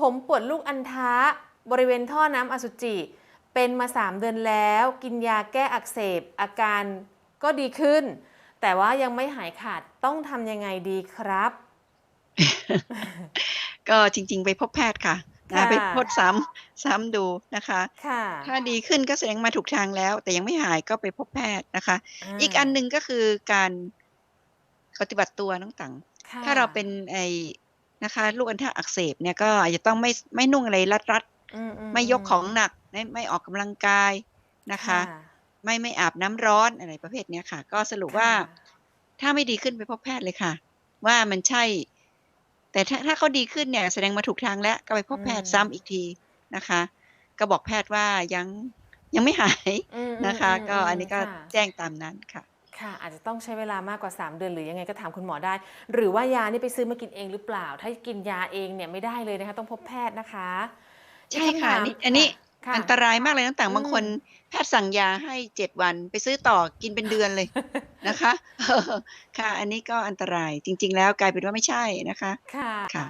ผมปวดลูกอัณฑะบริเวณท่อน้ำอสุจิ เป็นมา 3 เดือนแล้ว กินยาแก้อักเสบ อาการก็ดีขึ้น แต่ว่ายังไม่หายขาดต้องทำยังไงดีครับ ก็จริง ๆ ไปพบแพทย์ค่ะนะค่ะไปพดซ้ำซ้ำดูนะคะค่ะถ้าดีขึ้นก็แสดงมาถูกทางแล้ว แต่ยังไม่หายก็ไปพบแพทย์นะคะ อีกอันหนึ่งก็คือการปฏิบัติตัวน้องตังค่ะถ้าเราเป็นไอ้ นะคะลูกอัณฑะอักเสบเนี่ยก็อาจจะต้องไม่ไม่นุ่งอะไรรัดอืมๆไม่ยกของหนักไม่ไม่ออกกำลังกายนะคะ ไม่ไม่อาบน้ำร้อนอะไรประเภทเนี้ยค่ะ ก็สรุปว่าถ้าไม่ดีขึ้นไปพบแพทย์เลยค่ะ ว่ามันใช่ แต่ถ้าถ้าเขาดีขึ้นเนี่ย แสดงมาถูกทางแล้วก็ไปพบแพทย์อืมซ้ำอีกทีนะคะ ก็บอกแพทย์ว่ายังยังไม่หายอืมนะคะมก็อันนี้ก็ค่ะแจ้งตามนั้นค่ะ ค่ะอาจจะต้องใช้เวลามากกว่า 3 เดือนหรือยังไงก็ถามคุณหมอได้ หรือว่ายานี่ไปซื้อมากินเองหรือเปล่า ถ้ากินยาเองเนี่ยไม่ได้เลยนะคะ ต้องพบแพทย์นะคะ ใช่อีกำค่ะถามนี่อันนี้ค่ะอันตรายมากเลยตั้งแต่อืมบางคนแพทย์สั่งยาให้เจ็ดวันไปซื้อต่อกินเป็นเดือนเลยนะคะ ค่ะ อันนี้ก็อันตรายจริง ๆ แล้วกลายเป็นว่าไม่ใช่นะคะ ค่ะค่ะ